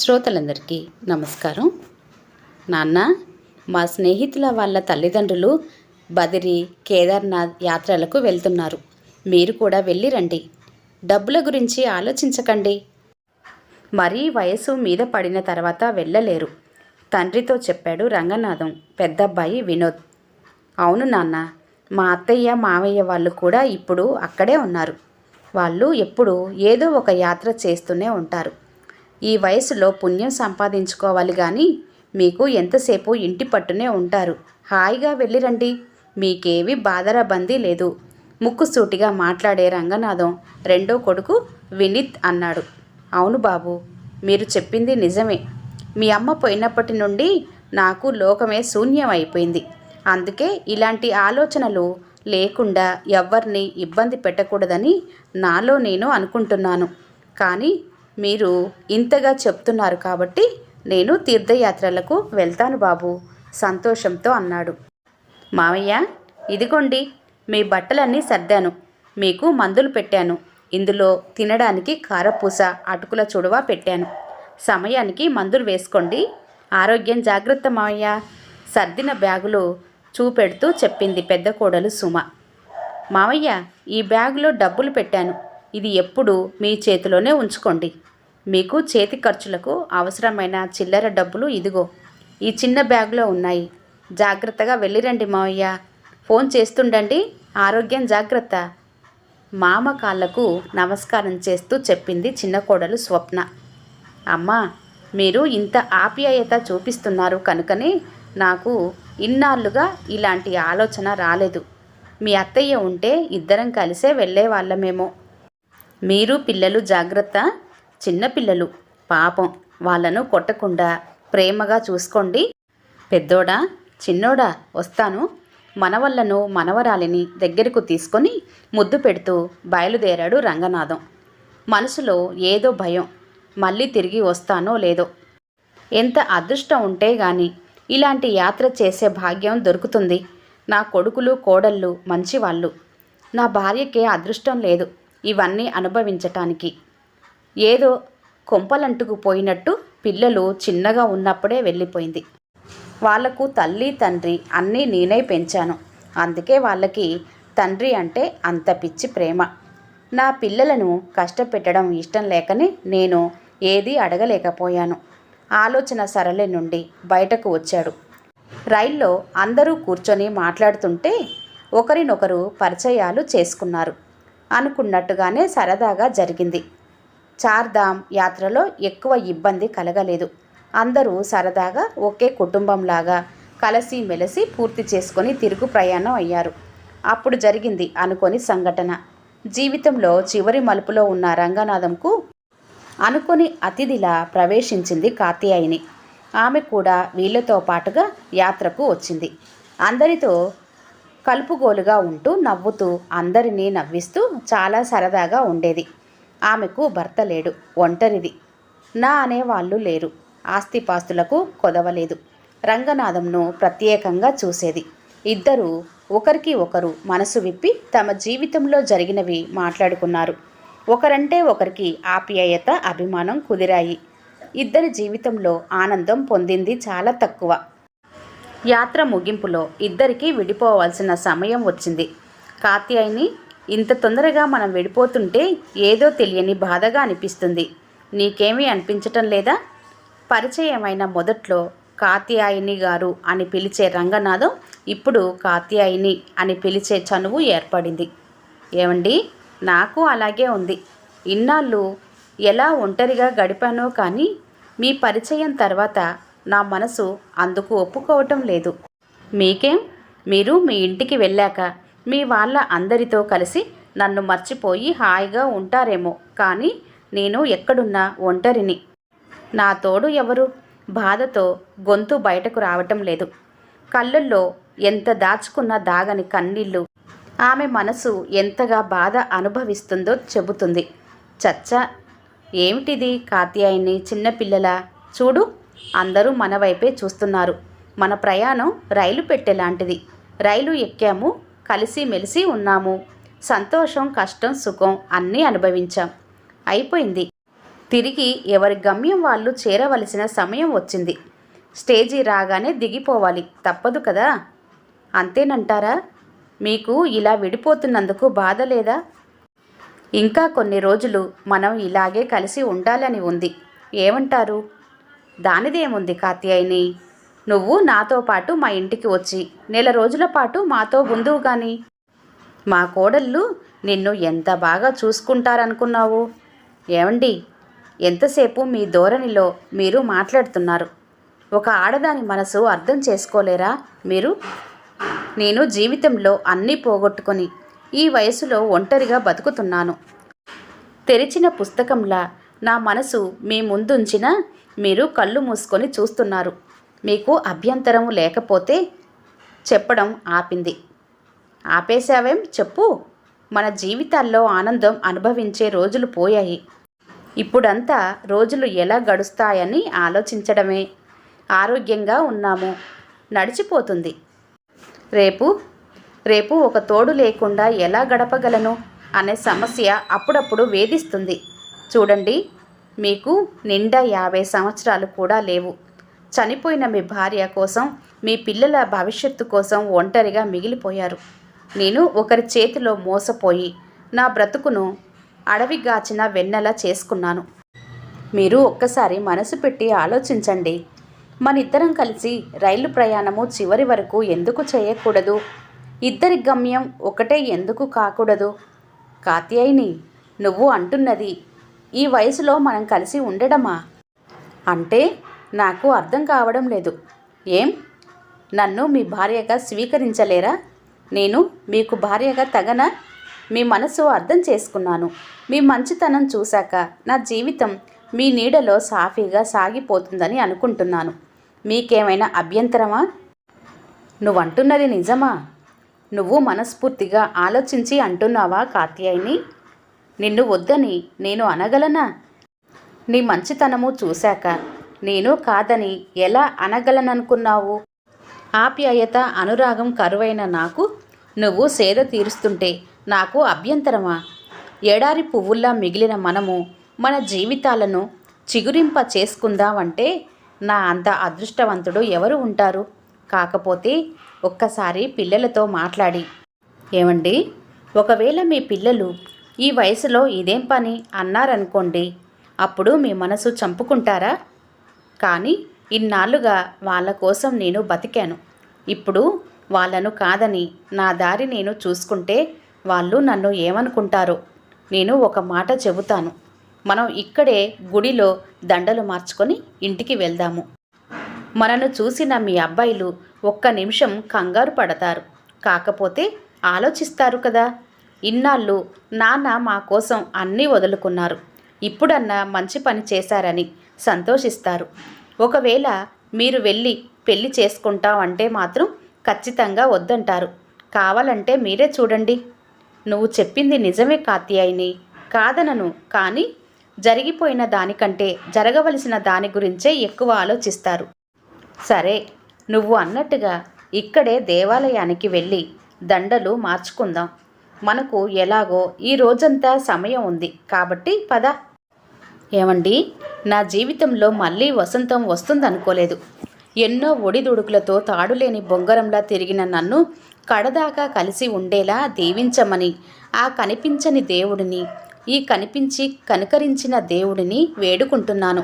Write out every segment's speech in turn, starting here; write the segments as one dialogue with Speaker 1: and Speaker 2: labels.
Speaker 1: శ్రోతలందరికీ నమస్కారం. నాన్న మా స్నేహితుల వాళ్ళ తల్లిదండ్రులు బదిరి కేదార్నాథ్ యాత్రలకు వెళ్తున్నారు. మీరు కూడా వెళ్ళి రండి. డబ్బుల గురించి ఆలోచించకండి. మరీ వయసు మీద పడిన తర్వాత వెళ్ళలేరు. తండ్రితో చెప్పాడు రంగనాథం పెద్దబ్బాయి వినోద్. అవును నాన్న మా అత్తయ్య మావయ్య వాళ్ళు కూడా ఇప్పుడు అక్కడే ఉన్నారు. వాళ్ళు ఎప్పుడు ఏదో ఒక యాత్ర చేస్తూనే ఉంటారు. ఈ వయసులో పుణ్యం సంపాదించుకోవాలి కానీ మీకు ఎంతసేపు ఇంటి పట్టునే ఉంటారు. హాయిగా వెళ్ళిరండి. మీకేవి బాధరబందీ లేదు. ముక్కుసూటిగా మాట్లాడే రంగనాథం రెండో కొడుకు వినీత్ అన్నాడు. అవును బాబు మీరు చెప్పింది నిజమే. మీ అమ్మ పోయినప్పటి నుండి నాకు లోకమే శూన్యం అయిపోయింది అందుకే ఇలాంటి ఆలోచనలు లేకుండా ఎవ్వరిని ఇబ్బంది పెట్టకూడదని నాలో నేను అనుకుంటున్నాను. కానీ మీరు ఇంతగా చెప్తున్నారు కాబట్టి నేను తీర్థయాత్రలకు వెళ్తాను బాబు సంతోషంతో అన్నాడు. మావయ్య ఇదిగోండి మీ బట్టలన్నీ సర్దాను. మీకు మందులు పెట్టాను. ఇందులో తినడానికి కారపూస అటుకుల చుడవ పెట్టాను. సమయానికి మందులు వేసుకోండి. ఆరోగ్యం జాగ్రత్త మావయ్య సర్దిన బ్యాగులో చూపెడుతూ చెప్పింది పెద్ద కోడలు సుమ. మావయ్య ఈ బ్యాగులో డబ్బులు పెట్టాను. ఇది ఎప్పుడు మీ చేతిలోనే ఉంచుకోండి. మీకు చేతి ఖర్చులకు అవసరమైన చిల్లర డబ్బులు ఇదిగో ఈ చిన్న బ్యాగులో ఉన్నాయి. జాగ్రత్తగా వెళ్ళిరండి మావయ్య. ఫోన్ చేస్తుండండి. ఆరోగ్యం జాగ్రత్త. మామ కాళ్ళకు నమస్కారం చేస్తూ చెప్పింది చిన్న కోడలు స్వప్న. అమ్మా మీరు ఇంత ఆప్యాయత చూపిస్తున్నారు కనుకనే నాకు ఇన్నాళ్ళుగా ఇలాంటి ఆలోచన రాలేదు. మీ అత్తయ్య ఉంటే ఇద్దరం కలిసే వెళ్ళే వాళ్ళమేమో మీరు పిల్లలు జాగ్రత్త. చిన్నపిల్లలు పాపం వాళ్ళను కొట్టకుండా ప్రేమగా చూసుకోండి. పెద్దోడా చిన్నోడా వస్తాను. మనవళ్ళను మనవరాలిని దగ్గరకు తీసుకొని ముద్దు పెడుతూ బయలుదేరాడు రంగనాథం. మనసులో ఏదో భయం. మళ్ళీ తిరిగి వస్తానో లేదో. ఎంత అదృష్టం ఉంటే గాని ఇలాంటి యాత్ర చేసే భాగ్యం దొరుకుతుంది. నా కొడుకులు కోడళ్ళు మంచివాళ్ళు. నా భార్యకే అదృష్టం లేదు. ఇవన్నీ అనుభవించటానికి. ఏదో కొంపలంటుకు పోయినట్టు పిల్లలు చిన్నగా ఉన్నప్పుడే వెళ్ళిపోయింది. వాళ్ళకు తల్లి తండ్రి అన్నీ నేనే పెంచాను. అందుకే వాళ్ళకి తండ్రి అంటే అంత పిచ్చి ప్రేమ. నా పిల్లలను కష్టపెట్టడం ఇష్టం లేకనే నేను ఏదీ అడగలేకపోయాను. ఆలోచన సరళి నుండి బయటకు వచ్చాడు. రైల్లో అందరూ కూర్చొని మాట్లాడుతుంటే ఒకరినొకరు పరిచయాలు చేసుకున్నారు. అనుకున్నట్టుగానే సరదాగా జరిగింది. చార్ధామ్ యాత్రలో ఎక్కువ ఇబ్బంది కలగలేదు. అందరూ సరదాగా ఒకే కుటుంబంలాగా కలిసి మెలిసి పూర్తి చేసుకొని తిరుగు ప్రయాణం అయ్యారు. అప్పుడు జరిగింది అనుకోని సంఘటన. జీవితంలో చివరి మలుపులో ఉన్న రంగనాథంకు అనుకొని అతిథిలా ప్రవేశించింది కాత్యాయిని ఆమె కూడా వీళ్ళతో పాటుగా యాత్రకు వచ్చింది. అందరితో కలుపుగోలుగా ఉంటూ నవ్వుతూ అందరినీ నవ్విస్తూ చాలా సరదాగా ఉండేది. ఆమెకు భర్త లేడు ఒంటరిది. నా అనేవాళ్ళు లేరు ఆస్తిపాస్తులకు కొదవలేదు. రంగనాథంను ప్రత్యేకంగా చూసేది. ఇద్దరూ ఒకరికి ఒకరు మనసు విప్పి తమ జీవితంలో జరిగినవి మాట్లాడుకున్నారు. ఒకరంటే ఒకరికి ఆప్యాయత అభిమానం కుదిరాయి. ఇద్దరి జీవితంలో ఆనందం పొందింది చాలా తక్కువ. యాత్ర ముగింపులో ఇద్దరికీ విడిపోవాల్సిన సమయం వచ్చింది. కాత్యాయిని ఇంత తొందరగా మనం విడిపోతుంటే ఏదో తెలియని బాధగా అనిపిస్తుంది. నీకేమీ అనిపించటం లేదా? పరిచయమైన మొదట్లో కాత్యాయిని గారు అని పిలిచే రంగనాథం ఇప్పుడు కాత్యాయిని అని పిలిచే చనువు ఏర్పడింది. ఏమండి? నాకు అలాగే ఉంది. ఇన్నాళ్ళు ఎలా ఒంటరిగా గడిపానో కానీ మీ పరిచయం తర్వాత నా మనసు అందుకు ఒప్పుకోవటం లేదు. మీకేం? మీరు మీ ఇంటికి వెళ్ళాక మీ వాళ్ళ అందరితో కలిసి నన్ను మర్చిపోయి హాయిగా ఉంటారేమో. కానీ నేను ఎక్కడున్నా ఒంటరిని. నా తోడు ఎవరు? బాధతో గొంతు బయటకు రావటం లేదు. కళ్ళల్లో ఎంత దాచుకున్న దాగని కన్నీళ్ళు ఆమె మనసు ఎంతగా బాధ అనుభవిస్తుందో చెబుతుంది. చచ్చ ఏమిటిది కాత్యాయని చిన్నపిల్లల? చూడు అందరూ మన వైపే చూస్తున్నారు. మన ప్రయాణం రైలు పెట్టెలాంటిది రైలు ఎక్కాము కలిసి మెలిసి ఉన్నాము. సంతోషం కష్టం సుఖం అన్నీ అనుభవించాం. అయిపోయింది. తిరిగి ఎవరి గమ్యం వాళ్ళు చేరవలసిన సమయం వచ్చింది. స్టేజీ రాగానే దిగిపోవాలి. తప్పదు కదా? అంతేనంటారా? మీకు ఇలా విడిపోతున్నందుకు బాధ లేదా? ఇంకా కొన్ని రోజులు మనం ఇలాగే కలిసి ఉండాలని ఉంది. ఏమంటారు? దానిదేముంది కాత్యాయిని? నువ్వు నాతో పాటు మా ఇంటికి వచ్చి నెల రోజుల పాటు మాతో ఉందువు గాని. మా కోడళ్ళు నిన్ను ఎంత బాగా చూసుకుంటారనుకున్నావు? ఏమండి ఎంతసేపు మీ ధోరణిలో మీరు మాట్లాడుతున్నారు? ఒక ఆడదాని మనసు అర్థం చేసుకోలేరా మీరు? నేను జీవితంలో అన్నీ పోగొట్టుకొని ఈ వయసులో ఒంటరిగా బతుకుతున్నాను. తెరిచిన పుస్తకంలా నా మనసు మీ ముందుంచిన మీరు కళ్ళు మూసుకొని చూస్తున్నారు. మీకు అభ్యంతరం లేకపోతే చెప్పడం ఆపింది. ఆపేశావేం? చెప్పు. మన జీవితాల్లో ఆనందం అనుభవించే రోజులు పోయాయి. ఇప్పుడంతా రోజులు ఎలా గడుస్తాయని ఆలోచించడమే. ఆరోగ్యంగా ఉన్నాము. నడిచిపోతుంది. రేపు? రేపు ఒక తోడు లేకుండా ఎలా గడపగలను అనే సమస్య అప్పుడప్పుడు వేధిస్తుంది. చూడండి. మీకు నిండా యాభై సంవత్సరాలు కూడా లేవు. చనిపోయిన మీ భార్య కోసం మీ పిల్లల భవిష్యత్తు కోసం ఒంటరిగా మిగిలిపోయారు. నేను ఒకరి చేతిలో మోసపోయి నా బ్రతుకును అడవిగాచిన వెన్నెల చేసుకున్నాను. మీరు ఒక్కసారి మనసు పెట్టి ఆలోచించండి. మనిద్దరం కలిసి రైలు ప్రయాణము చివరి వరకు ఎందుకు చేయకూడదు? ఇద్దరి గమ్యం ఒకటే ఎందుకు కాకూడదు? కాత్యాయిని నువ్వు అంటున్నది ఈ వయసులో మనం కలిసి ఉండడమా? అంటే నాకు అర్థం కావడం లేదు. ఏం? నన్ను మీ భార్యగా స్వీకరించలేరా? నేను మీకు భార్యగా తగన? మీ మనసు అర్థం చేసుకున్నాను. మీ మంచితనం చూశాక నా జీవితం మీ నీడలో సాఫీగా సాగిపోతుందని అనుకుంటున్నాను. మీకేమైనా అభ్యంతరమా? నువ్వంటున్నది నిజమా? నువ్వు మనస్ఫూర్తిగా ఆలోచించి అంటున్నావా కాత్యాయిని? నిన్ను వద్దని నేను అనగలనా? నీ మంచితనము చూశాక నేను కాదని ఎలా అనగలననుకున్నావు? ఆప్యాయత అనురాగం కరువైన నాకు నువ్వు సేద తీరుస్తుంటే నాకు అభ్యంతరమా? ఎడారి పువ్వుల్లా మిగిలిన మనము మన జీవితాలను చిగురింప చేసుకుందామంటే నా అంత అదృష్టవంతుడు ఎవరు ఉంటారు? కాకపోతే ఒక్కసారి పిల్లలతో మాట్లాడి. ఏమండి? ఒకవేళ మీ పిల్లలు ఈ వయసులో ఇదేం పని అన్నారనుకోండి అప్పుడు మీ మనసు చంపుకుంటారా? కానీ ఇన్నాళ్ళుగా వాళ్ళ కోసం నేను బతికాను. ఇప్పుడు వాళ్ళను కాదని నా దారి నేను చూసుకుంటే వాళ్ళు నన్ను ఏమనుకుంటారో నేను ఒక మాట చెబుతాను. మనం ఇక్కడే గుడిలో దండలు మార్చుకొని ఇంటికి వెళ్దాము. మనను చూసిన మీ అబ్బాయిలు ఒక్క నిమిషం కంగారు పడతారు. కాకపోతే ఆలోచిస్తారు కదా. ఇన్నాళ్ళు నాన్న మా కోసం అన్నీ వదులుకున్నారు. ఇప్పుడన్నా మంచి పని చేశారని సంతోషిస్తారు. ఒకవేళ మీరు వెళ్ళి పెళ్ళి చేసుకుంటామంటే మాత్రం ఖచ్చితంగా వద్దంటారు. కావాలంటే మీరే చూడండి. నువ్వు చెప్పింది నిజమే కాత్యాయిని. కాదనను కానీ జరిగిపోయిన దానికంటే జరగవలసిన దాని గురించే ఎక్కువ ఆలోచిస్తారు. సరే నువ్వు అన్నట్టుగా ఇక్కడే దేవాలయానికి వెళ్ళి దండలు మార్చుకుందాం. మనకు ఎలాగో ఈ రోజంతా సమయం ఉంది కాబట్టి పద. ఏమండి? నా జీవితంలో మళ్ళీ వసంతం వస్తుందనుకోలేదు. ఎన్నో ఒడిదుడుకులతో తాడులేని బొంగరంలా తిరిగిన నన్ను కడదాకా కలిసి ఉండేలా దీవించమని ఆ కనిపించని దేవుడిని ఈ కనిపించి కనుకరించిన దేవుడిని వేడుకుంటున్నాను.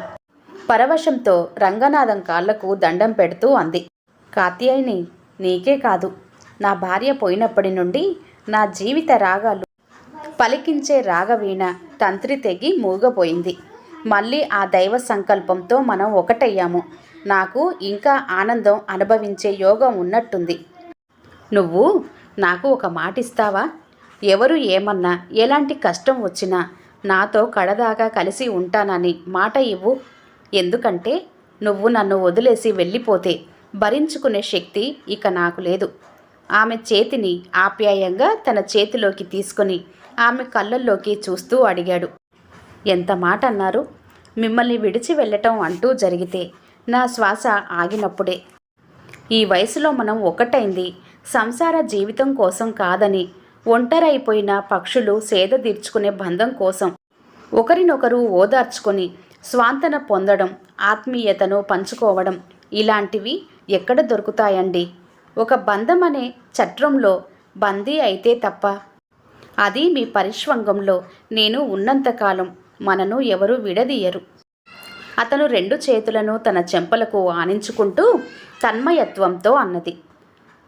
Speaker 1: పరవశంతో రంగనాథం కాళ్ళకు దండం పెడుతూ అంది. కాత్యాయిని నీకే కాదు. నా భార్య పోయినప్పటి నుండి నా జీవిత రాగాలు పలికించే రాగవీణ తంత్రి తెగి మూగపోయింది. మళ్ళీ ఆ దైవ సంకల్పంతో మనం ఒకటయ్యాము. నాకు ఇంకా ఆనందం అనుభవించే యోగం ఉన్నట్టుంది. నువ్వు నాకు ఒక మాట ఇస్తావా ఎవరు ఏమన్నా ఎలాంటి కష్టం వచ్చినా నాతో కడదాకా కలిసి ఉంటానని మాట ఇవ్వు. ఎందుకంటే నువ్వు నన్ను వదిలేసి వెళ్ళిపోతే భరించుకునే శక్తి ఇక నాకు లేదు. ఆమె చేతిని ఆప్యాయంగా తన చేతిలోకి తీసుకొని ఆమె కళ్ళల్లోకి చూస్తూ అడిగాడు. ఎంత మాట అన్నారు? మిమ్మల్ని విడిచి వెళ్ళటం అంటూ జరిగితే నా శ్వాస ఆగినప్పుడే. ఈ వయసులో మనం ఒకటైంది. సంసార జీవితం కోసం కాదని ఒంటరైపోయిన పక్షులు సేద తీర్చుకునే బంధం కోసం ఒకరినొకరు ఓదార్చుకొని స్వాంతన పొందడం ఆత్మీయతను పంచుకోవడం ఇలాంటివి ఎక్కడ దొరుకుతాయండి? ఒక బంధం అనే చట్రంలో బందీ అయితే తప్ప అది మీ పరిష్వంగంలో నేను ఉన్నంతకాలం మనను ఎవరు విడదీయరు. అతను రెండు చేతులను తన చెంపలకు ఆనించుకుంటూ తన్మయత్వంతో అన్నది.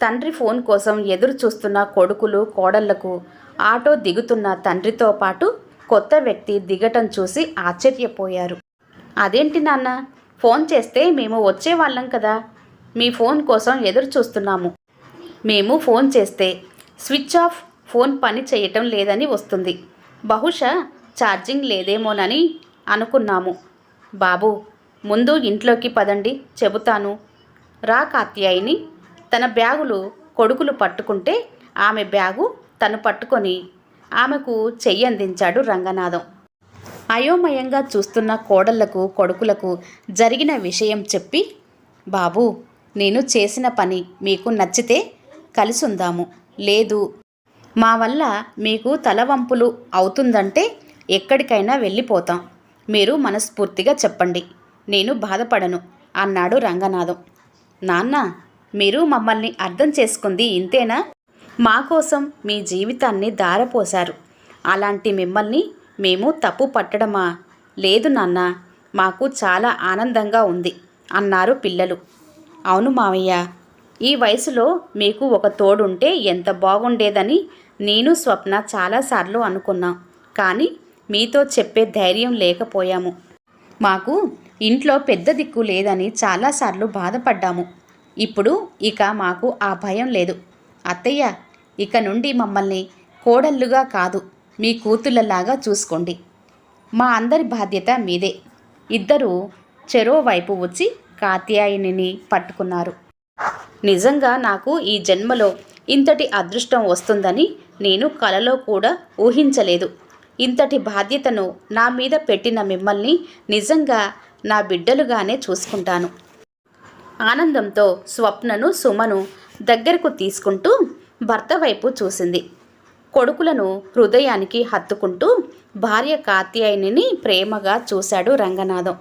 Speaker 1: తండ్రి ఫోన్ కోసం ఎదురు చూస్తున్న కొడుకులు కోడళ్ళకు ఆటో దిగుతున్న తండ్రితో పాటు కొత్త వ్యక్తి దిగటం చూసి ఆశ్చర్యపోయారు. అదేంటి నాన్న ఫోన్ చేస్తే మేము వచ్చేవాళ్ళం కదా. మీ ఫోన్ కోసం ఎదురు చూస్తున్నాము. మేము ఫోన్ చేస్తే స్విచ్ ఆఫ్ ఫోన్ పని చేయటం లేదని వస్తుంది. బహుశా ఛార్జింగ్ లేదేమోనని అనుకున్నాము. బాబు ముందు ఇంట్లోకి పదండి చెబుతాను. రా కాత్యాయిని తన బ్యాగులు కొడుకులు పట్టుకుంటే ఆమె బ్యాగు తను పట్టుకొని ఆమెకు చెయ్యందించాడు రంగనాథం. అయోమయంగా చూస్తున్న కోడళ్ళకు కొడుకులకు జరిగిన విషయం చెప్పి బాబు నేను చేసిన పని మీకు నచ్చితే కలిసుందాము. లేదు మా వల్ల మీకు తలవంపులు అవుతుందంటే ఎక్కడికైనా వెళ్ళిపోతాం. మీరు మనస్ఫూర్తిగా చెప్పండి. నేను బాధపడను అన్నాడు రంగనాథం. నాన్న మీరు మమ్మల్ని అర్థం చేసుకుంది ఇంతేనా? మా కోసం మీ జీవితాన్ని దారపోశారు అలాంటి మిమ్మల్ని మేము తప్పు పట్టడమా? లేదు నాన్న మాకు చాలా ఆనందంగా ఉంది అన్నారు పిల్లలు. అవును మావయ్య ఈ వయసులో మీకు ఒక తోడుంటే ఎంత బాగుండేదని నేను స్వప్న చాలాసార్లు అనుకున్నాం. కానీ మీతో చెప్పే ధైర్యం లేకపోయాము. మాకు ఇంట్లో పెద్ద దిక్కు లేదని చాలాసార్లు బాధపడ్డాము. ఇప్పుడు ఇక మాకు ఆ భయం లేదు. అత్తయ్య ఇక నుండి మమ్మల్ని కోడళ్ళుగా కాదు మీ కూతుళ్ళలాగా చూసుకోండి. మా అందరి బాధ్యత మీదే. ఇద్దరూ చెరో వైపు వచ్చి కాత్యాయనిని పట్టుకున్నారు. నిజంగా నాకు ఈ జన్మలో ఇంతటి అదృష్టం వస్తుందని నేను కలలో కూడా ఊహించలేదు. ఇంతటి బాధ్యతను నా మీద పెట్టిన మిమ్మల్ని నిజంగా నా బిడ్డలుగానే చూసుకుంటాను. ఆనందంతో స్వప్నను సుమను దగ్గరకు తీసుకుంటూ భర్త వైపు చూసింది. కొడుకులను హృదయానికి హత్తుకుంటూ భార్య కాత్యాయనిని ప్రేమగా చూశాడు రంగనాథం.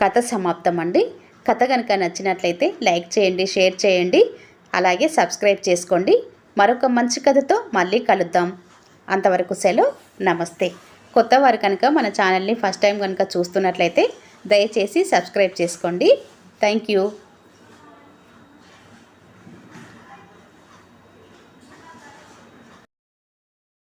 Speaker 1: కథ సమాప్తం అండి కథ కనుక నచ్చినట్లయితే లైక్ చేయండి షేర్ చేయండి. అలాగే సబ్స్క్రైబ్ చేసుకోండి. మరొక మంచి కథతో మళ్ళీ కలుద్దాం. అంతవరకు సెలవు. నమస్తే. కొత్త వారు కనుక మన ఛానల్ని ఫస్ట్ టైం కనుక చూస్తున్నట్లయితే దయచేసి సబ్స్క్రైబ్ చేసుకోండి. Thank you.